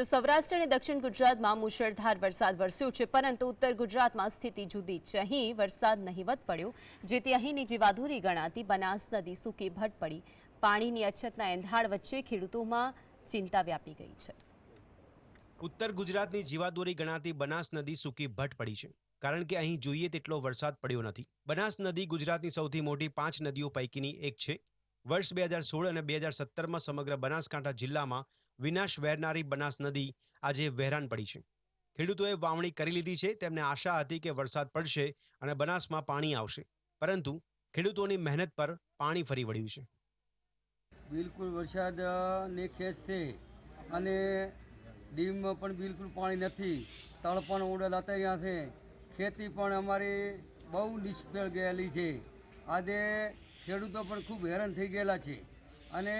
તો સૌરાષ્ટ્ર અને દક્ષિણ ગુજરાતમાં મુશળધાર વરસાદ વરસ્યો છે, પરંતુ ઉત્તર ગુજરાતમાં સ્થિતિ જુદી છે. અહીં વરસાદ નહીવત પડ્યો, જેથી અહીંની જીવાદોરી ગણાતી બનાસ નદી સૂકી ભટ પડી. પાણીની અછતના એંધાણ વચ્ચે ખેડૂતોમાં ચિંતા વ્યાપી ગઈ છે. ઉત્તર ગુજરાતની જીવાદોરી ગણાતી બનાસ નદી સૂકી ભટ પડી છે. કારણ કે અહીં જોઈએ તેટલો વરસાદ પડ્યો નથી. બનાસ નદી ગુજરાતની સૌથી મોટી પાંચ નદીઓ પૈકીની એક છે. વર્ષ બે હજાર સોળ અને બે હજાર સત્તરમાં સમગ્ર બનાસકાંઠા જિલ્લામાં વિનાશ વહેરનારી બનાસ નદી આજે વહેરાન પડી છે. ખેડૂતોએ વાવણી કરી લીધી છે, તેમને આશા હતી કે વરસાદ પડશે અને બનાસમાં પાણી આવશે, પરંતુ ખેડૂતોની મહેનત પર પાણી ફરી વળ્યું છે. બિલકુલ વરસાદની ખેંચ છે અને ડીમમાં પણ બિલકુલ પાણી નથી, તળ પણ ઉડે રહ્યા છે. ખેતી પણ અમારી બહુ નિષ્ફળ ગયેલી છે. આજે ખેડૂતો પણ ખૂબ હેરાન થઈ ગયેલા છે. અને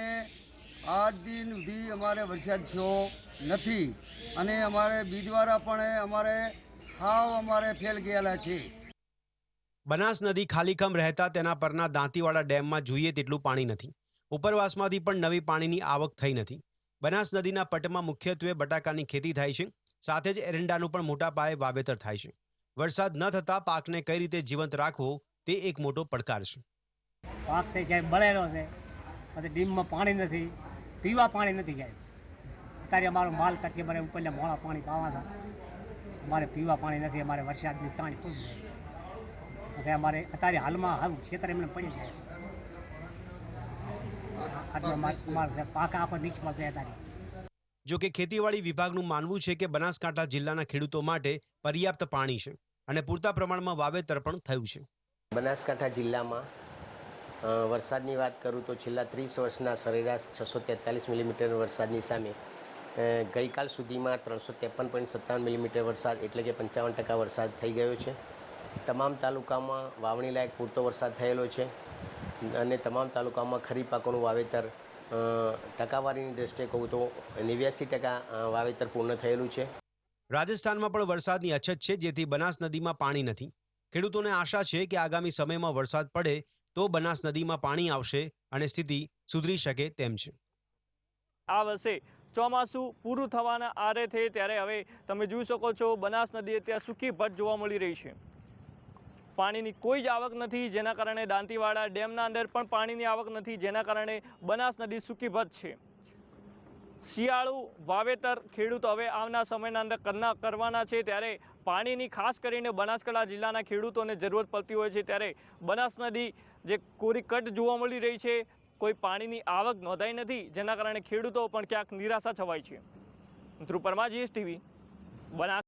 આજ દિન સુધી અમારે વરસાદ થયો નથી. અને અમારે બીજવારા પણ અમારે હાવ અમારે ફેલ ગયેલા છે. બનાસ નદી ખાલીખમ રહેતા તેના પરના દાંતીવાડા ડેમમાં જોઈએ તેટલું પાણી નથી. ઉપરવાસમાંથી પણ નવી પાણીની આવક થઈ નથી. બનાસ નદીના પટમાં મુખ્યત્વે બટાકાની ખેતી થાય છે. સાથે જ એરંડાનું પણ મોટા પાયે વાવેતર થાય છે. વરસાદ ન થતાં પાકને કઈ રીતે જીવંત રાખવો તે એક મોટો પડકાર છે. પાક છે ક્યાંય બળેલો છે. પછી ડીમમાં પાણી નથી. પીવા પાણી નથી ક્યાંય. અત્યારે અમારો માલ તરફી અમારે ઉપરને મોડા પાણી પાવા છે. અમારે પીવા પાણી નથી અમારે વરસાદની તાણી ખૂબ છે. પછી અમારે અત્યારે હાલમાં હાલ ખેતર એમને પડી જાય. આટલો છે પાક આખો નિષ્ફળ છે અત્યારે. જો કે ખેતીવાડી વિભાગનું માનવું છે કે બનાસકાંઠા જિલ્લાના ખેડૂતો માટે પર્યાપ્ત પાણી છે અને પૂરતા પ્રમાણમાં વાવેતર પણ થયું છે. બનાસકાંઠા જિલ્લામાં વરસાદની વાત કરું તો છેલ્લા ત્રીસ વર્ષના સરેરાશ છસો તેતાલીસ મિલીમીટર વરસાદની સામે ગઈકાલ સુધીમાં ત્રણસો ત્રેપન પોઈન્ટ સત્તાવન મિલીમીટર વરસાદ એટલે કે પંચાવન ટકા વરસાદ થઈ ગયો છે. તમામ તાલુકામાં વાવણી લાયક પૂરતો વરસાદ થયેલો છે અને તમામ તાલુકામાં ખરીફ પાકોનું વાવેતર ટકાવારીની દ્રષ્ટિએ કહું તો નેવ્યાસી ટકા વાવેતર પૂર્ણ થયેલું છે. રાજસ્થાનમાં પણ વરસાદની અછત છે જેથી બનાસ નદીમાં પાણી નથી. ખેડૂતોને આશા છે કે આગામી સમયમાં વરસાદ પડે તો બનાસ નદીમાં પાણી આવશે અને સ્થિતિ સુધરી શકે તેમ છે. આ વર્ષે ચોમાસું પૂરું થવાના આરે છે ત્યારે હવે તમે જોઈ શકો છો બનાસ નદી અત્યારે સૂકી ભટ જોવા મળી રહી છે. પાણીની કોઈ જ આવક નથી જેના કારણે દાંતીવાડા ડેમના અંદર પણ પાણીની આવક નથી જેના કારણે બનાસ નદી સૂકી ભટ છે. શિયાળુ વાવેતર ખેડૂતો હવે આવના સમયના અંદર કરના કરવાના છે. ત્યારે પાણીની ખાસ કરીને બનાસકાંઠા જિલ્લાના ખેડૂતોને જરૂરત પડતી હોય છે. ત્યારે બનાસ નદી જે કોરી કટ જોવા મળી રહી છે, કોઈ પાણીની આવક નોંધાઈ નથી, જેના કારણે ખેડૂતો પણ ક્યાંક નિરાશા છવાય છે. ધ્રુવ એસ જીએસટીવી, બનાસ